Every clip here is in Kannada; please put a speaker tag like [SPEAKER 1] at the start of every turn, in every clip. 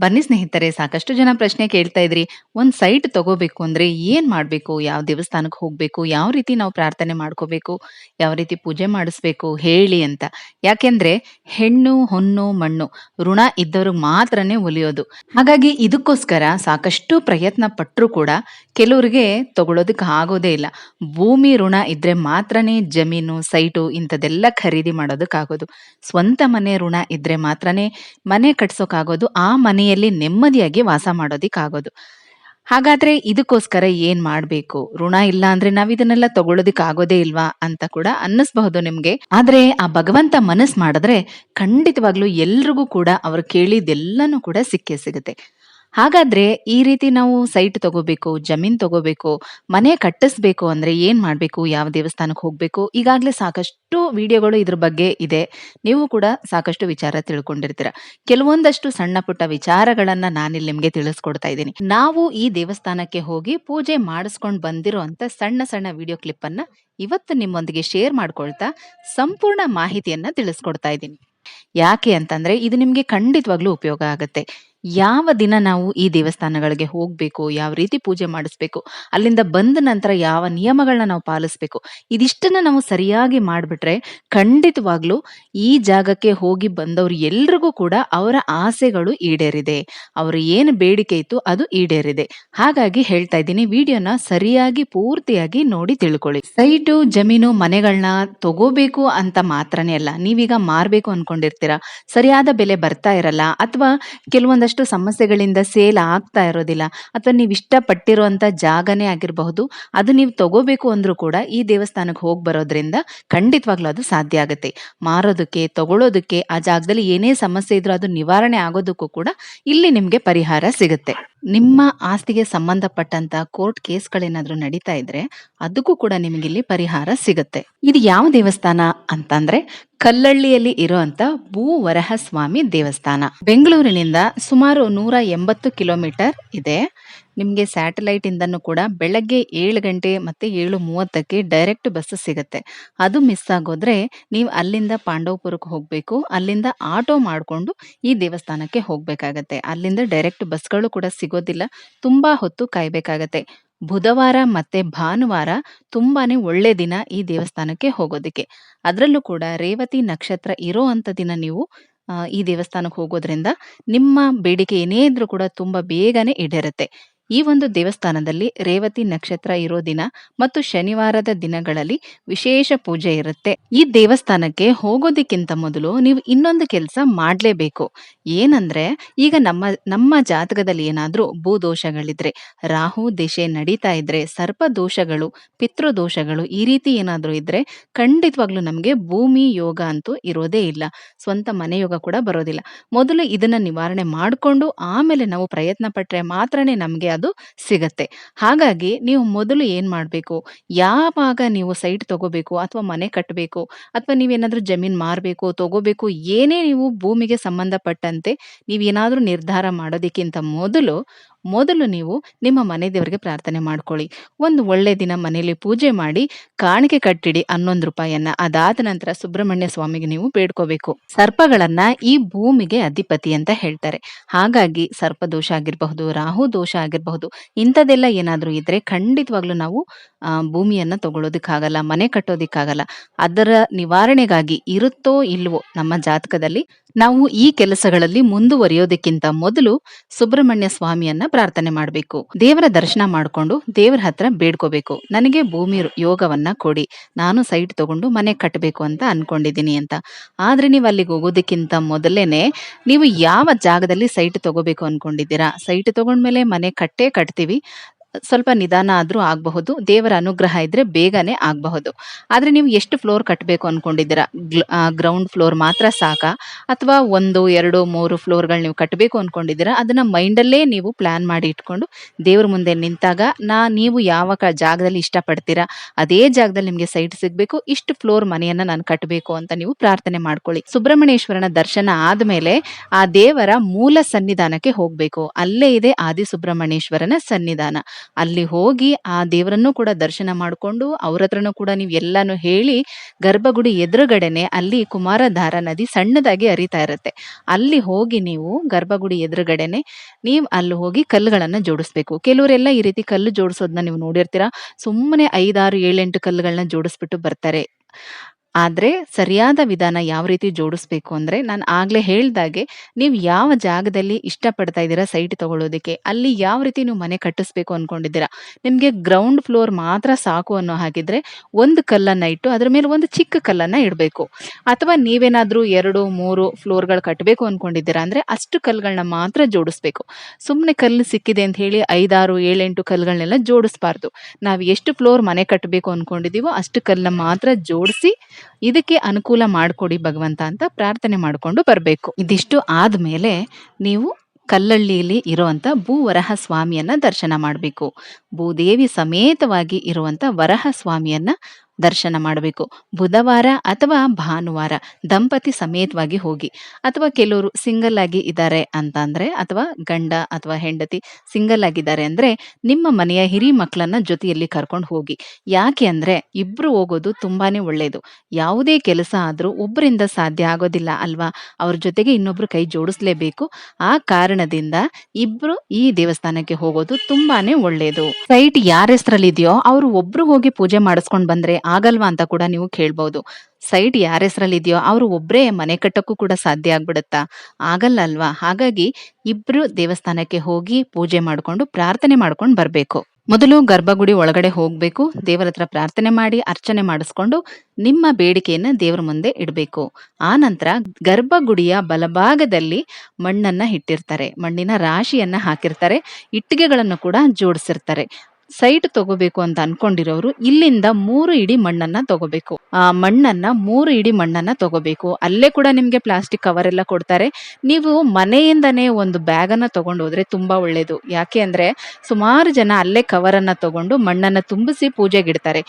[SPEAKER 1] ಬನ್ನಿ ಸ್ನೇಹಿತರೆ, ಸಾಕಷ್ಟು ಜನ ಪ್ರಶ್ನೆ ಕೇಳ್ತಾ ಇದ್ರಿ. ಒಂದ್ ಸೈಟ್ ತಗೋಬೇಕು ಅಂದ್ರೆ ಏನ್ ಮಾಡ್ಬೇಕು? ಯಾವ ದೇವಸ್ಥಾನಕ್ಕೆ ಹೋಗ್ಬೇಕು? ಯಾವ ರೀತಿ ನಾವು ಪ್ರಾರ್ಥನೆ ಮಾಡ್ಕೋಬೇಕು? ಯಾವ ರೀತಿ ಪೂಜೆ ಮಾಡಿಸ್ಬೇಕು? ಹೇಳಿ ಅಂತ. ಯಾಕೆಂದ್ರೆ ಹೆಣ್ಣು ಹೊನ್ನು ಮಣ್ಣು ಋಣ ಇದ್ದವ್ರಿಗೆ ಮಾತ್ರನೇ ಒಲಿಯೋದು. ಹಾಗಾಗಿ ಇದಕ್ಕೋಸ್ಕರ ಸಾಕಷ್ಟು ಪ್ರಯತ್ನ ಪಟ್ಟರು ಕೂಡ ಕೆಲವರಿಗೆ ತಗೊಳೋದಕ್ಕೆ ಆಗೋದೇ ಇಲ್ಲ. ಭೂಮಿ ಋಣ ಇದ್ರೆ ಮಾತ್ರನೇ ಜಮೀನು, ಸೈಟು ಇಂಥದೆಲ್ಲ ಖರೀದಿ ಮಾಡೋದಕ್ಕಾಗೋದು. ಸ್ವಂತ ಮನೆ ಋಣ ಇದ್ರೆ ಮಾತ್ರನೇ ಮನೆ ಕಟ್ಸೋಕ್ಕಾಗೋದು ಆ ಮನೆಯಲ್ಲಿ ನೆಮ್ಮದಿಯಾಗಿ ವಾಸ ಮಾಡೋದಿಕ್ಕಾಗೋದು. ಹಾಗಾದ್ರೆ ಇದಕ್ಕೋಸ್ಕರ ಏನ್ ಮಾಡ್ಬೇಕು? ಋಣ ಇಲ್ಲ ಅಂದ್ರೆ ನಾವ್ ಇದನ್ನೆಲ್ಲ ತಗೊಳ್ಳೋದಿಕ್ ಆಗೋದೇ ಇಲ್ವಾ ಅಂತ ಕೂಡ ಅನ್ನಿಸ್ಬಹುದು ನಿಮ್ಗೆ. ಆದ್ರೆ ಆ ಭಗವಂತ ಮನಸ್ ಮಾಡಿದ್ರೆ ಖಂಡಿತವಾಗ್ಲೂ ಎಲ್ರಿಗೂ ಕೂಡ ಅವ್ರು ಕೇಳಿದೆಲ್ಲನೂ ಕೂಡ ಸಿಕ್ಕೇ ಸಿಗುತ್ತೆ. ಹಾಗಾದ್ರೆ ಈ ರೀತಿ ನಾವು ಸೈಟ್ ತಗೋಬೇಕು, ಜಮೀನ್ ತಗೋಬೇಕು, ಮನೆ ಕಟ್ಟಿಸ್ಬೇಕು ಅಂದ್ರೆ ಏನ್ ಮಾಡ್ಬೇಕು, ಯಾವ ದೇವಸ್ಥಾನಕ್ಕೆ ಹೋಗ್ಬೇಕು, ಈಗಾಗ್ಲೇ ಸಾಕಷ್ಟು ವಿಡಿಯೋಗಳು ಇದ್ರ ಬಗ್ಗೆ ಇದೆ. ನೀವು ಕೂಡ ಸಾಕಷ್ಟು ವಿಚಾರ ತಿಳ್ಕೊಂಡಿರ್ತೀರ. ಕೆಲವೊಂದಷ್ಟು ಸಣ್ಣ ಪುಟ್ಟ ವಿಚಾರಗಳನ್ನ ನಾನಿಲ್ಲಿ ನಿಮ್ಗೆ ತಿಳಿಸ್ಕೊಡ್ತಾ ಇದ್ದೀನಿ. ನಾವು ಈ ದೇವಸ್ಥಾನಕ್ಕೆ ಹೋಗಿ ಪೂಜೆ ಮಾಡಿಸ್ಕೊಂಡು ಬಂದಿರೋ ಅಂತ ಸಣ್ಣ ಸಣ್ಣ ವಿಡಿಯೋ ಕ್ಲಿಪ್ ಅನ್ನ ಇವತ್ತು ನಿಮ್ಮೊಂದಿಗೆ ಶೇರ್ ಮಾಡ್ಕೊಳ್ತಾ ಸಂಪೂರ್ಣ ಮಾಹಿತಿಯನ್ನ ತಿಳಿಸ್ಕೊಡ್ತಾ ಇದ್ದೀನಿ. ಯಾಕೆ ಅಂತಂದ್ರೆ ಇದು ನಿಮ್ಗೆ ಖಂಡಿತವಾಗ್ಲೂ ಉಪಯೋಗ ಆಗುತ್ತೆ. ಯಾವ ದಿನ ನಾವು ಈ ದೇವಸ್ಥಾನಗಳಿಗೆ ಹೋಗ್ಬೇಕು, ಯಾವ ರೀತಿ ಪೂಜೆ ಮಾಡಿಸ್ಬೇಕು, ಅಲ್ಲಿಂದ ಬಂದ ನಂತರ ಯಾವ ನಿಯಮಗಳನ್ನ ನಾವು ಪಾಲಿಸ್ಬೇಕು, ಇದಿಷ್ಟನ್ನ ನಾವು ಸರಿಯಾಗಿ ಮಾಡಿಬಿಟ್ರೆ ಖಂಡಿತವಾಗ್ಲೂ ಈ ಜಾಗಕ್ಕೆ ಹೋಗಿ ಬಂದವರು ಎಲ್ರಿಗೂ ಕೂಡ ಅವರ ಆಸೆಗಳು ಈಡೇರಿದೆ. ಅವರು ಏನು ಬೇಡಿಕೆ ಇತ್ತು ಅದು ಈಡೇರಿದೆ. ಹಾಗಾಗಿ ಹೇಳ್ತಾ ಇದ್ದೀನಿ, ವಿಡಿಯೋನ ಸರಿಯಾಗಿ ಪೂರ್ತಿಯಾಗಿ ನೋಡಿ ತಿಳ್ಕೊಳ್ಳಿ. ಸೈಟು, ಜಮೀನು ಮನೆಗಳನ್ನ ತಗೋಬೇಕು ಅಂತ ಮಾತ್ರನೇ ಅಲ್ಲ, ನೀವೀಗ ಮಾರ್ಬೇಕು ಅನ್ಕೊಂಡಿರ್ತೀರಾ? ಸರಿಯಾದ ಬೆಲೆ ಬರ್ತಾ ಇರಲ್ಲ, ಅಥವಾ ಕೆಲವೊಂದಷ್ಟು ಸಮಸ್ಯೆಗಳಿಂದ ಸೇಲ್ ಆಗ್ತಾ ಇರೋದಿಲ್ಲ. ಅಥವಾ ನೀವು ಇಷ್ಟಪಟ್ಟಿರುವಂಥ ಜಾಗನೇ ಆಗಿರಬಹುದು. ಅದು ನೀವು ತಗೋಬೇಕು ಅಂದರೂ ಕೂಡ ಈ ದೇವಸ್ಥಾನಕ್ಕೆ ಹೋಗಿ ಬರೋದ್ರಿಂದ ಖಂಡಿತವಾಗ್ಲೂ ಅದು ಸಾಧ್ಯ ಆಗುತ್ತೆ. ಮಾರೋದಕ್ಕೆ ತಗೊಳ್ಳೋದಕ್ಕೆ ಆ ಜಾಗದಲ್ಲಿ ಏನೇ ಸಮಸ್ಯೆ ಇದ್ರೂ ಅದು ನಿವಾರಣೆ ಆಗೋದಕ್ಕೂ ಕೂಡ ಇಲ್ಲಿ ನಿಮಗೆ ಪರಿಹಾರ ಸಿಗುತ್ತೆ. ನಿಮ್ಮ ಆಸ್ತಿಗೆ ಸಂಬಂಧಪಟ್ಟಂತ ಕೋರ್ಟ್ ಕೇಸ್ಗಳೇನಾದ್ರೂ ನಡೀತಾ ಇದ್ರೆ, ಅದಕ್ಕೂ ಕೂಡ ನಿಮಗೆ ಇಲ್ಲಿ ಪರಿಹಾರ ಸಿಗುತ್ತೆ. ಇದು ಯಾವ ದೇವಸ್ಥಾನ ಅಂತಂದ್ರೆ ಕಲ್ಲಳ್ಳಿಯಲ್ಲಿ ಇರುವಂತ ಭೂವರಹಸ್ವಾಮಿ ದೇವಸ್ಥಾನ. ಬೆಂಗಳೂರಿನಿಂದ ಸುಮಾರು ನೂರ ಎಂಬತ್ತು ಕಿಲೋಮೀಟರ್ ಇದೆ. ನಿಮಗೆ ಸ್ಯಾಟಲೈಟ್ ಇಂದನೂ ಕೂಡ ಬೆಳಗ್ಗೆ ಏಳು ಗಂಟೆ ಮತ್ತೆ ಏಳು ಮೂವತ್ತಕ್ಕೆ ಡೈರೆಕ್ಟ್ ಬಸ್ ಸಿಗುತ್ತೆ. ಅದು ಮಿಸ್ ಆಗೋದ್ರೆ ನೀವು ಅಲ್ಲಿಂದ ಪಾಂಡವಪುರಕ್ಕೆ ಹೋಗ್ಬೇಕು, ಅಲ್ಲಿಂದ ಆಟೋ ಮಾಡಿಕೊಂಡು ಈ ದೇವಸ್ಥಾನಕ್ಕೆ ಹೋಗ್ಬೇಕಾಗತ್ತೆ. ಅಲ್ಲಿಂದ ಡೈರೆಕ್ಟ್ ಬಸ್ಗಳು ಕೂಡ ಸಿಗೋದಿಲ್ಲ, ತುಂಬಾ ಹೊತ್ತು ಕಾಯ್ಬೇಕಾಗತ್ತೆ. ಬುಧವಾರ ಮತ್ತೆ ಭಾನುವಾರ ತುಂಬಾನೇ ಒಳ್ಳೆ ದಿನ ಈ ದೇವಸ್ಥಾನಕ್ಕೆ ಹೋಗೋದಕ್ಕೆ. ಅದರಲ್ಲೂ ಕೂಡ ರೇವತಿ ನಕ್ಷತ್ರ ಇರೋ ಅಂತ ದಿನ ನೀವು ಈ ದೇವಸ್ಥಾನಕ್ಕೆ ಹೋಗೋದ್ರಿಂದ ನಿಮ್ಮ ಬೇಡಿಕೆ ಏನೇ ಇದ್ರೂ ಕೂಡ ತುಂಬಾ ಬೇಗನೆ ಈಡೇರುತ್ತೆ. ಈ ಒಂದು ದೇವಸ್ಥಾನದಲ್ಲಿ ರೇವತಿ ನಕ್ಷತ್ರ ಇರೋ ದಿನ ಮತ್ತು ಶನಿವಾರದ ದಿನಗಳಲ್ಲಿ ವಿಶೇಷ ಪೂಜೆ ಇರುತ್ತೆ. ಈ ದೇವಸ್ಥಾನಕ್ಕೆ ಹೋಗೋದಕ್ಕಿಂತ ಮೊದಲು ನೀವು ಇನ್ನೊಂದು ಕೆಲಸ ಮಾಡಲೇಬೇಕು. ಏನಂದ್ರೆ, ಈಗ ನಮ್ಮ ನಮ್ಮ ಜಾತಕದಲ್ಲಿ ಏನಾದ್ರೂ ಭೂದೋಷಗಳಿದ್ರೆ, ರಾಹು ದಿಶೆ ನಡೀತಾ ಇದ್ರೆ, ಸರ್ಪ ದೋಷಗಳು, ಪಿತೃ ದೋಷಗಳು ಈ ರೀತಿ ಏನಾದ್ರೂ ಇದ್ರೆ ಖಂಡಿತವಾಗ್ಲೂ ನಮ್ಗೆ ಭೂಮಿ ಯೋಗ ಅಂತೂ ಇರೋದೇ ಇಲ್ಲ. ಸ್ವಂತ ಮನೆ ಯೋಗ ಕೂಡ ಬರೋದಿಲ್ಲ. ಮೊದಲು ಇದನ್ನ ನಿವಾರಣೆ ಮಾಡಿಕೊಂಡು ಆಮೇಲೆ ನಾವು ಪ್ರಯತ್ನ ಪಟ್ರೆ ಮಾತ್ರನೇ ನಮ್ಗೆ ಅದು ಸಿಗತ್ತೆ. ಹಾಗಾಗಿ ನೀವು ಮೊದಲು ಏನ್ ಮಾಡಬೇಕು? ಯಾವಾಗ ನೀವು ಸೈಟ್ ತಗೋಬೇಕು ಅಥವಾ ಮನೆ ಕಟ್ಟಬೇಕು ಅಥವಾ ನೀವೇನಾದ್ರೂ ಜಮೀನ್ ಮಾರಬೇಕು, ತಗೋಬೇಕು, ಏನೇ ನೀವು ಭೂಮಿಗೆ ಸಂಬಂಧಪಟ್ಟಂತೆ ನೀವೇನಾದ್ರೂ ನಿರ್ಧಾರ ಮಾಡೋದಕ್ಕಿಂತ ಮೊದಲು ಮೊದಲು ನೀವು ನಿಮ್ಮ ಮನೆ ದೇವರಿಗೆ ಪ್ರಾರ್ಥನೆ ಮಾಡ್ಕೊಳ್ಳಿ. ಒಂದು ಒಳ್ಳೆ ದಿನ ಮನೆಯಲ್ಲಿ ಪೂಜೆ ಮಾಡಿ, ಕಾಣಿಕೆ ಕಟ್ಟಿಡಿ ಹನ್ನೊಂದು ರೂಪಾಯಿಯನ್ನ. ಅದಾದ ನಂತರ ಸುಬ್ರಹ್ಮಣ್ಯ ಸ್ವಾಮಿಗೆ ನೀವು ಬೇಡ್ಕೋಬೇಕು. ಸರ್ಪಗಳನ್ನ ಈ ಭೂಮಿಗೆ ಅಧಿಪತಿ ಅಂತ ಹೇಳ್ತಾರೆ. ಹಾಗಾಗಿ ಸರ್ಪ ದೋಷ ಆಗಿರಬಹುದು, ರಾಹು ದೋಷ ಆಗಿರಬಹುದು, ಇಂಥದ್ದೆಲ್ಲ ಏನಾದ್ರೂ ಇದ್ರೆ ಖಂಡಿತವಾಗ್ಲೂ ನಾವು ಭೂಮಿಯನ್ನ ತಗೊಳ್ಳೋದಕ್ಕಾಗಲ್ಲ, ಮನೆ ಕಟ್ಟೋದಿಕ್ಕಾಗಲ್ಲ. ಅದರ ನಿವಾರಣೆಗಾಗಿ ಇರುತ್ತೋ ಇಲ್ವೋ ನಮ್ಮ ಜಾತಕದಲ್ಲಿ ನಾವು ಈ ಕೆಲಸಗಳಲ್ಲಿ ಮುಂದುವರಿಯೋದಕ್ಕಿಂತ ಮೊದಲು ಸುಬ್ರಹ್ಮಣ್ಯ ಸ್ವಾಮಿಯನ್ನ ಪ್ರಾರ್ಥನೆ ಮಾಡಬೇಕು. ದೇವರ ದರ್ಶನ ಮಾಡಿಕೊಂಡು ದೇವರ ಹತ್ರ ಬೇಡ್ಕೋಬೇಕು. ನನಗೆ ಭೂಮಿ ಯೋಗವನ್ನ ಕೊಡಿ. ನಾನು ಸೈಟ್ ತಗೊಂಡು ಮನೆ ಕಟ್ಟಬೇಕು ಅಂತ ಅನ್ಕೊಂಡಿದ್ದೀನಿ ಅಂತ. ಆದ್ರೆ ನೀವು ಅಲ್ಲಿಗೆ ಹೋಗೋದಕ್ಕಿಂತ ಮೊದಲೇನೆ ನೀವು ಯಾವ ಜಾಗದಲ್ಲಿ ಸೈಟ್ ತಗೋಬೇಕು ಅನ್ಕೊಂಡಿದ್ದೀರಾ? ಸೈಟ್ ತಗೊಂಡ್ಮೇಲೆ ಮನೆ ಕಟ್ಟೇ ಕಟ್ತೀವಿ. ಸ್ವಲ್ಪ ನಿಧಾನ ಆದರೂ ಆಗಬಹುದು, ದೇವರ ಅನುಗ್ರಹ ಇದ್ರೆ ಬೇಗನೆ ಆಗಬಹುದು. ಆದ್ರೆ ನೀವು ಎಷ್ಟು ಫ್ಲೋರ್ ಕಟ್ಟಬೇಕು ಅನ್ಕೊಂಡಿದ್ದೀರಾ? ಗ್ರೌಂಡ್ ಫ್ಲೋರ್ ಮಾತ್ರ ಸಾಕಾ, ಅಥವಾ ಒಂದು, ಎರಡು, ಮೂರು ಫ್ಲೋರ್ಗಳು ನೀವು ಕಟ್ಟಬೇಕು ಅನ್ಕೊಂಡಿದ್ದೀರಾ? ಅದನ್ನ ಮೈಂಡಲ್ಲೇ ನೀವು ಪ್ಲಾನ್ ಮಾಡಿ ಇಟ್ಕೊಂಡು ದೇವ್ರ ಮುಂದೆ ನಿಂತಾಗ ನಾ, ನೀವು ಯಾವ ಕ- ಜಾಗದಲ್ಲಿ ಇಷ್ಟಪಡ್ತೀರಾ, ಅದೇ ಜಾಗದಲ್ಲಿ ನಿಮಗೆ ಸೈಟ್ ಸಿಗಬೇಕು, ಇಷ್ಟು ಫ್ಲೋರ್ ಮನೆಯನ್ನ ನಾನು ಕಟ್ಟಬೇಕು ಅಂತ ನೀವು ಪ್ರಾರ್ಥನೆ ಮಾಡ್ಕೊಳ್ಳಿ. ಸುಬ್ರಹ್ಮಣ್ಯೇಶ್ವರನ ದರ್ಶನ ಆದ್ಮೇಲೆ ಆ ದೇವರ ಮೂಲ ಸನ್ನಿಧಾನಕ್ಕೆ ಹೋಗ್ಬೇಕು. ಅಲ್ಲೇ ಇದೆ ಆದಿ ಸುಬ್ರಹ್ಮಣ್ಯೇಶ್ವರನ ಸನ್ನಿಧಾನ. ಅಲ್ಲಿ ಹೋಗಿ ಆ ದೇವರನ್ನು ಕೂಡ ದರ್ಶನ ಮಾಡ್ಕೊಂಡು ಅವ್ರ ಹತ್ರನೂ ಕೂಡ ನೀವು ಎಲ್ಲಾನು ಹೇಳಿ ಗರ್ಭಗುಡಿ ಎದುರುಗಡೆನೆ ಅಲ್ಲಿ ಕುಮಾರಧಾರ ನದಿ ಸಣ್ಣದಾಗಿ ಹರಿತಾ ಇರುತ್ತೆ. ಅಲ್ಲಿ ಹೋಗಿ ನೀವು ಗರ್ಭಗುಡಿ ಎದುರುಗಡೆನೆ ನೀವು ಅಲ್ಲಿ ಹೋಗಿ ಕಲ್ಲುಗಳನ್ನ ಜೋಡಿಸ್ಬೇಕು. ಕೆಲವರೆಲ್ಲ ಈ ರೀತಿ ಕಲ್ಲು ಜೋಡಿಸೋದನ್ನ ನೀವು ನೋಡಿರ್ತೀರಾ? ಸುಮ್ಮನೆ ಐದಾರು ಏಳೆಂಟು ಕಲ್ಲುಗಳನ್ನ ಜೋಡಿಸ್ಬಿಟ್ಟು ಬರ್ತಾರೆ. ಆದ್ರೆ ಸರಿಯಾದ ವಿಧಾನ ಯಾವ ರೀತಿ ಜೋಡಿಸ್ಬೇಕು ಅಂದ್ರೆ ನಾನು ಆಗ್ಲೇ ಹೇಳ್ದಾಗೆ ನೀವು ಯಾವ ಜಾಗದಲ್ಲಿ ಇಷ್ಟಪಡ್ತಾ ಇದ್ದೀರಾ ಸೈಟ್ ತಗೊಳ್ಳೋದಕ್ಕೆ ಅಲ್ಲಿ ಯಾವ ರೀತಿ ನೀವು ಮನೆ ಕಟ್ಟಿಸ್ಬೇಕು ಅನ್ಕೊಂಡಿದ್ದೀರಾ? ನಿಮಗೆ ಗ್ರೌಂಡ್ ಫ್ಲೋರ್ ಮಾತ್ರ ಸಾಕು ಅನ್ನೋ ಹಾಗಿದ್ರೆ ಒಂದು ಕಲ್ಲನ್ನು ಇಟ್ಟು ಅದ್ರ ಮೇಲೆ ಒಂದು ಚಿಕ್ಕ ಕಲ್ಲನ್ನು ಇಡಬೇಕು. ಅಥವಾ ನೀವೇನಾದರೂ ಎರಡು, ಮೂರು ಫ್ಲೋರ್ಗಳು ಕಟ್ಟಬೇಕು ಅನ್ಕೊಂಡಿದ್ದೀರಾ ಅಂದ್ರೆ ಅಷ್ಟು ಕಲ್ಲುಗಳನ್ನ ಮಾತ್ರ ಜೋಡಿಸ್ಬೇಕು. ಸುಮ್ಮನೆ ಕಲ್ಲು ಸಿಕ್ಕಿದೆ ಅಂತ ಹೇಳಿ ಐದಾರು, ಏಳೆಂಟು ಕಲ್ಲುಗಳನ್ನೆಲ್ಲ ಜೋಡಿಸ್ಬಾರ್ದು. ನಾವು ಎಷ್ಟು ಫ್ಲೋರ್ ಮನೆ ಕಟ್ಟಬೇಕು ಅಂದ್ಕೊಂಡಿದ್ದೀವೋ ಅಷ್ಟು ಕಲ್ಲನ್ನ ಮಾತ್ರ ಜೋಡಿಸಿ ಇದಕ್ಕೆ ಅನುಕೂಲ ಮಾಡಿಕೊಡಿ ಭಗವಂತ ಅಂತ ಪ್ರಾರ್ಥನೆ ಮಾಡಿಕೊಂಡು ಬರಬೇಕು. ಇದಿಷ್ಟು ಆದಮೇಲೆ ನೀವು ಕಲ್ಲಳ್ಳಿಯಲ್ಲಿ ಇರುವಂತ ಭೂವರಹ ಸ್ವಾಮಿಯನ್ನ ದರ್ಶನ ಮಾಡಬೇಕು. ಭೂದೇವಿ ಸಮೇತವಾಗಿ ಇರುವಂತ ವರಹ ಸ್ವಾಮಿಯನ್ನ ದರ್ಶನ ಮಾಡಬೇಕು. ಬುಧವಾರ ಅಥವಾ ಭಾನುವಾರ ದಂಪತಿ ಸಮೇತವಾಗಿ ಹೋಗಿ. ಅಥವಾ ಕೆಲವರು ಸಿಂಗಲ್ ಆಗಿ ಇದ್ದಾರೆ ಅಂತ ಅಂದ್ರೆ ಅಥವಾ ಗಂಡ ಅಥವಾ ಹೆಂಡತಿ ಸಿಂಗಲ್ ಆಗಿದ್ದಾರೆ ಅಂದ್ರೆ ನಿಮ್ಮ ಮನೆಯ ಹಿರಿ ಮಕ್ಕಳನ್ನ ಜೊತೆಯಲ್ಲಿ ಕರ್ಕೊಂಡು ಹೋಗಿ. ಯಾಕೆ ಅಂದ್ರೆ ಇಬ್ರು ಹೋಗೋದು ತುಂಬಾನೇ ಒಳ್ಳೆಯದು ಯಾವುದೇ ಕೆಲಸ ಆದ್ರೂ ಒಬ್ಬರಿಂದ ಸಾಧ್ಯ ಆಗೋದಿಲ್ಲ ಅಲ್ವಾ? ಅವ್ರ ಜೊತೆಗೆ ಇನ್ನೊಬ್ರು ಕೈ ಜೋಡಿಸ್ಲೇಬೇಕು. ಆ ಕಾರಣದಿಂದ ಇಬ್ರು ಈ ದೇವಸ್ಥಾನಕ್ಕೆ ಹೋಗೋದು ತುಂಬಾನೇ ಒಳ್ಳೆಯದು ಸೈಟ್ ಯಾರ ಹೆಸರಲ್ಲಿ ಇದೆಯೋ ಅವರು ಒಬ್ರು ಹೋಗಿ ಪೂಜೆ ಮಾಡಿಸ್ಕೊಂಡು ಬಂದ್ರೆ ಆಗಲ್ವಾ ಅಂತ ಕೂಡ ನೀವು ಕೇಳ್ಬೋದು. ಸೈಟ್ ಯಾರ ಹೆಸರಲ್ಲಿ ಇದೆಯೋ ಅವರು ಒಬ್ರೇ ಮನೆ ಕಟ್ಟಕ್ಕೂ ಕೂಡ ಸಾಧ್ಯ ಆಗ್ಬಿಡುತ್ತಾ? ಆಗಲ್ಲ ಅಲ್ವಾ ಹಾಗಾಗಿ ಇಬ್ರು ದೇವಸ್ಥಾನಕ್ಕೆ ಹೋಗಿ ಪೂಜೆ ಮಾಡ್ಕೊಂಡು ಪ್ರಾರ್ಥನೆ ಮಾಡ್ಕೊಂಡು ಬರ್ಬೇಕು. ಮೊದಲು ಗರ್ಭಗುಡಿ ಒಳಗಡೆ ಹೋಗ್ಬೇಕು, ದೇವರ ಹತ್ರ ಪ್ರಾರ್ಥನೆ ಮಾಡಿ, ಅರ್ಚನೆ ಮಾಡಿಸ್ಕೊಂಡು ನಿಮ್ಮ ಬೇಡಿಕೆಯನ್ನ ದೇವರ ಮುಂದೆ ಇಡಬೇಕು. ಆ ನಂತರ ಗರ್ಭಗುಡಿಯ ಬಲಭಾಗದಲ್ಲಿ ಮಣ್ಣನ್ನ ಇಟ್ಟಿರ್ತಾರೆ. ಮಣ್ಣಿನ ರಾಶಿಯನ್ನ ಹಾಕಿರ್ತಾರೆ. ಇಟ್ಟಿಗೆಗಳನ್ನು ಕೂಡ ಜೋಡಿಸಿರ್ತಾರೆ. ಸೈಟ್ ತಗೋಬೇಕು ಅಂತ ಅನ್ಕೊಂಡಿರೋರು, ಇಲ್ಲಿಂದ ಮೂರು ಇಡಿ ಮಣ್ಣನ್ನ ತಗೋಬೇಕು. ಆ ಮಣ್ಣನ್ನ ಮೂರು ಇಡಿ ಮಣ್ಣನ್ನ ತಗೋಬೇಕು. ಅಲ್ಲೇ ಕೂಡ ನಿಮ್ಗೆ ಪ್ಲಾಸ್ಟಿಕ್ ಕವರ್ ಎಲ್ಲ ಕೊಡ್ತಾರೆ. ನೀವು ಮನೆಯಿಂದನೇ ಒಂದು ಬ್ಯಾಗ್ ಅನ್ನ ತಗೊಂಡು ಹೋದ್ರೆ ತುಂಬಾ ಒಳ್ಳೇದು. ಯಾಕೆ ಅಂದ್ರೆ ಸುಮಾರು ಜನ ಅಲ್ಲೇ ಕವರ್ ಅನ್ನ ತಗೊಂಡು ಮಣ್ಣನ್ನ ತುಂಬಿಸಿ ಪೂಜೆಗೆ ಇಡ್ತಾರೆ.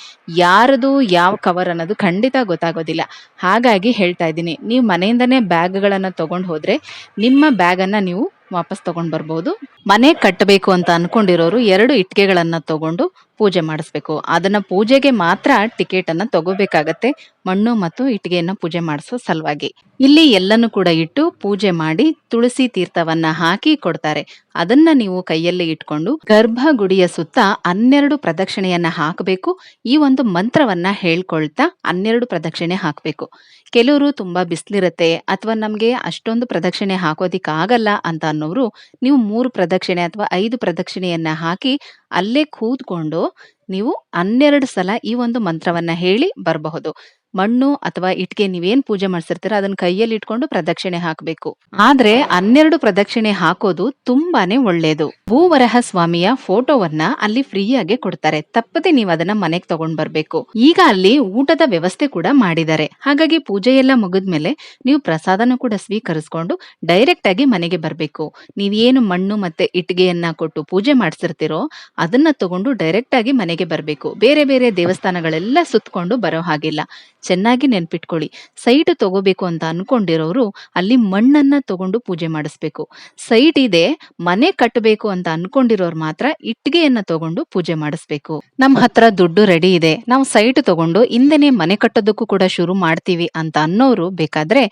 [SPEAKER 1] ಯಾರದು ಯಾವ ಕವರ್ ಅನ್ನೋದು ಖಂಡಿತ ಗೊತ್ತಾಗೋದಿಲ್ಲ. ಹಾಗಾಗಿ ಹೇಳ್ತಾ ಇದ್ದೀನಿ, ನೀವು ಮನೆಯಿಂದನೇ ಬ್ಯಾಗ್ಗಳನ್ನ ತಗೊಂಡು ಹೋದ್ರೆ ನಿಮ್ಮ ಬ್ಯಾಗ್ ಅನ್ನ ನೀವು ವಾಪಸ್ ತಗೊಂಡ್ ಬರ್ಬೋದು. ಮನೆ ಕಟ್ಟಬೇಕು ಅಂತ ಅನ್ಕೊಂಡಿರೋರು ಎರಡು ಇಟ್ಟಿಗೆಗಳನ್ನ ತಗೊಂಡು ಪೂಜೆ ಮಾಡಿಸ್ಬೇಕು. ಅದನ್ನ ಪೂಜೆಗೆ ಮಾತ್ರ ಟಿಕೆಟ್ ಅನ್ನ ತಗೋಬೇಕಾಗತ್ತೆ. ಮಣ್ಣು ಮತ್ತು ಇಟ್ಟಿಗೆಯನ್ನ ಪೂಜೆ ಮಾಡಿಸೋ ಸಲುವಾಗಿ. ಇಲ್ಲಿ ಎಲ್ಲನೂ ಕೂಡ ಇಟ್ಟು ಪೂಜೆ ಮಾಡಿ ತುಳಸಿ ತೀರ್ಥವನ್ನ ಹಾಕಿ ಕೊಡ್ತಾರೆ. ಅದನ್ನ ನೀವು ಕೈಯಲ್ಲಿ ಇಟ್ಕೊಂಡು ಗರ್ಭಗುಡಿಯ ಸುತ್ತ ಹನ್ನೆರಡು ಪ್ರದಕ್ಷಿಣೆಯನ್ನ ಹಾಕಬೇಕು. ಈ ಒಂದು ಮಂತ್ರವನ್ನ ಹೇಳ್ಕೊಳ್ತಾ ಹನ್ನೆರಡು ಪ್ರದಕ್ಷಿಣೆ ಹಾಕಬೇಕು. ಕೆಲವರು ತುಂಬಾ ಬಿಸಿಲಿರುತ್ತೆ ಅಥವಾ ನಮ್ಗೆ ಅಷ್ಟೊಂದು ಪ್ರದಕ್ಷಿಣೆ ಹಾಕೋದಿಕ್ ಆಗಲ್ಲ ಅಂತ ಅನ್ನೋರು ನೀವು ಮೂರು ಪ್ರದಕ್ಷಿಣೆ ಅಥವಾ ಐದು ಪ್ರದಕ್ಷಿಣೆಯನ್ನ ಹಾಕಿ ಅಲ್ಲೇ ಕೂತ್ಕೊಂಡು ನೀವು ಹನ್ನೆರಡು ಸಲ ಈ ಒಂದು ಮಂತ್ರವನ್ನ ಹೇಳಿ ಬರಬಹುದು. ಮಣ್ಣು ಅಥವಾ ಇಟ್ಕೆ ನೀವೇನ್ ಪೂಜೆ ಮಾಡ್ಸಿರ್ತೀರ ಅದನ್ನ ಕೈಯಲ್ಲಿ ಇಟ್ಕೊಂಡು ಪ್ರದಕ್ಷಿಣೆ ಹಾಕಬೇಕು. ಆದ್ರೆ ಹನ್ನೆರಡು ಪ್ರದಕ್ಷಿಣೆ ಹಾಕೋದು ತುಂಬಾನೇ ಒಳ್ಳೇದು. ಭೂವರಹ ಸ್ವಾಮಿಯ ಫೋಟೋವನ್ನ ಅಲ್ಲಿ ಫ್ರೀಯಾಗಿ ಕೊಡ್ತಾರೆ. ತಪ್ಪದೆ ನೀವು ಅದನ್ನ ಮನೆಗೆ ತಗೊಂಡ್ ಬರ್ಬೇಕು. ಈಗ ಅಲ್ಲಿ ಊಟದ ವ್ಯವಸ್ಥೆ ಕೂಡ ಮಾಡಿದ್ದಾರೆ. ಹಾಗಾಗಿ ಪೂಜೆ ಎಲ್ಲ ಮುಗಿದ್ಮೇಲೆ ನೀವು ಪ್ರಸಾದನ ಕೂಡ ಸ್ವೀಕರಿಸ್ಕೊಂಡು ಡೈರೆಕ್ಟ್ ಆಗಿ ಮನೆಗೆ ಬರ್ಬೇಕು. ನೀವೇನು ಮಣ್ಣು ಮತ್ತೆ ಇಟ್ಟಿಗೆಯನ್ನ ಕೊಟ್ಟು ಪೂಜೆ ಮಾಡ್ಸಿರ್ತೀರೋ, ಅದನ್ನ ತಗೊಂಡು ಡೈರೆಕ್ಟ್ ಆಗಿ ಮನೆಗೆ ಬರ್ಬೇಕು. ಬೇರೆ ಬೇರೆ ದೇವಸ್ಥಾನಗಳೆಲ್ಲ ಸುತ್ತಕೊಂಡು ಬರೋ ಹಾಗಿಲ್ಲ. ಚೆನ್ನಾಗಿ ನೆನ್ಪಿಟ್ಕೊಳ್ಳಿ. ಸೈಟ್ ತಗೋಬೇಕು ಅಂತ ಅನ್ಕೊಂಡಿರೋರು ಅಲ್ಲಿ ಮಣ್ಣನ್ನ ತಗೊಂಡು ಪೂಜೆ ಮಾಡಿಸ್ಬೇಕು. ಸೈಟ್ ಇದೆ, ಮನೆ ಕಟ್ಟಬೇಕು ಅಂತ ಅನ್ಕೊಂಡಿರೋರು ಮಾತ್ರ ಇಟ್ಟಿಗೆಯನ್ನ ತಗೊಂಡು ಪೂಜೆ ಮಾಡಿಸ್ಬೇಕು. ನಮ್ಮ ಹತ್ರ ದುಡ್ಡು ರೆಡಿ ಇದೆ, ನಾವು ಸೈಟ್ ತಗೊಂಡು ಹಿಂದೆನೆ ಮನೆ ಕಟ್ಟೋದಕ್ಕೂ ಕೂಡ ಶುರು ಮಾಡ್ತೀವಿ ಅಂತ ಅನ್ನೋರು ಬೇಕಾದ್ರೆ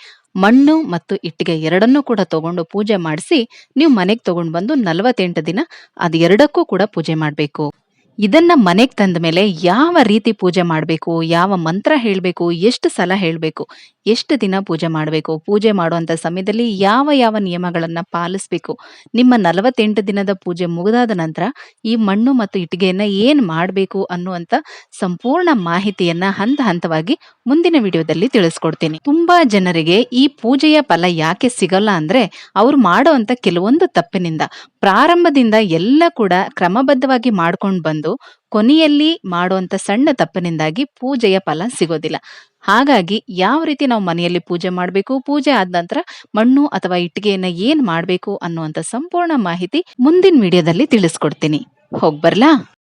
[SPEAKER 1] ಮಣ್ಣು ಮತ್ತು ಇಟ್ಟಿಗೆ ಎರಡನ್ನೂ ಕೂಡ ತಗೊಂಡು ಪೂಜೆ ಮಾಡಿಸಿ, ನೀವು ಮನೆಗೆ ತಗೊಂಡು ಬಂದು ನಲವತ್ತೆಂಟು ದಿನ ಅದೆರಡಕ್ಕೂ ಕೂಡ ಪೂಜೆ ಮಾಡಬೇಕು. ಇದನ್ನ ಮನೆಗೆ ತಂದ ಮೇಲೆ ಯಾವ ರೀತಿ ಪೂಜೆ ಮಾಡಬೇಕು ಯಾವ ಮಂತ್ರ ಹೇಳಬೇಕು ಎಷ್ಟು ಸಲ ಹೇಳಬೇಕು ಎಷ್ಟು ದಿನ ಪೂಜೆ ಮಾಡಬೇಕು? ಪೂಜೆ ಮಾಡುವಂತ ಸಮಯದಲ್ಲಿ ಯಾವ ಯಾವ ನಿಯಮಗಳನ್ನು ಪಾಲಿಸಬೇಕು? ನಿಮ್ಮ ನಲವತ್ತೆಂಟು ದಿನದ ಪೂಜೆ ಮುಗಿದಾದ ನಂತರ ಈ ಮಣ್ಣು ಮತ್ತು ಇಟ್ಟಿಗೆಯನ್ನು ಏನು ಮಾಡಬೇಕು ಅನ್ನುವಂತ ಸಂಪೂರ್ಣ ಮಾಹಿತಿಯನ್ನ ಹಂತ ಹಂತವಾಗಿ ಮುಂದಿನ ವಿಡಿಯೋದಲ್ಲಿ ತಿಳಿಸ್ಕೊಡ್ತೀನಿ. ತುಂಬಾ ಜನರಿಗೆ ಈ ಪೂಜೆಯ ಫಲ ಯಾಕೆ ಸಿಗಲ್ಲ ಅಂದ್ರೆ ಅವರು ಮಾಡುವಂಥ ಕೆಲವೊಂದು ತಪ್ಪಿನಿಂದ. ಪ್ರಾರಂಭದಿಂದ ಎಲ್ಲ ಕೂಡ ಕ್ರಮಬದ್ಧವಾಗಿ ಮಾಡ್ಕೊಂಡು ಬಂದು ಕೊನೆಯಲ್ಲಿ ಮಾಡುವಂಥ ಸಣ್ಣ ತಪ್ಪಿನಿಂದಾಗಿ ಪೂಜೆಯ ಫಲ ಸಿಗೋದಿಲ್ಲ. ಹಾಗಾಗಿ ಯಾವ ರೀತಿ ನಾವು ಮನೆಯಲ್ಲಿ ಪೂಜೆ ಮಾಡಬೇಕು, ಪೂಜೆ ಆದ ನಂತರ ಮಣ್ಣು ಅಥವಾ ಇಟ್ಟಿಗೆಯನ್ನ ಏನ್ ಮಾಡಬೇಕು ಅನ್ನುವಂಥ ಸಂಪೂರ್ಣ ಮಾಹಿತಿ ಮುಂದಿನ ವಿಡಿಯೋದಲ್ಲಿ ತಿಳಿಸ್ಕೊಡ್ತೀನಿ. ಹೋಗ್ಬರ್ಲಾ?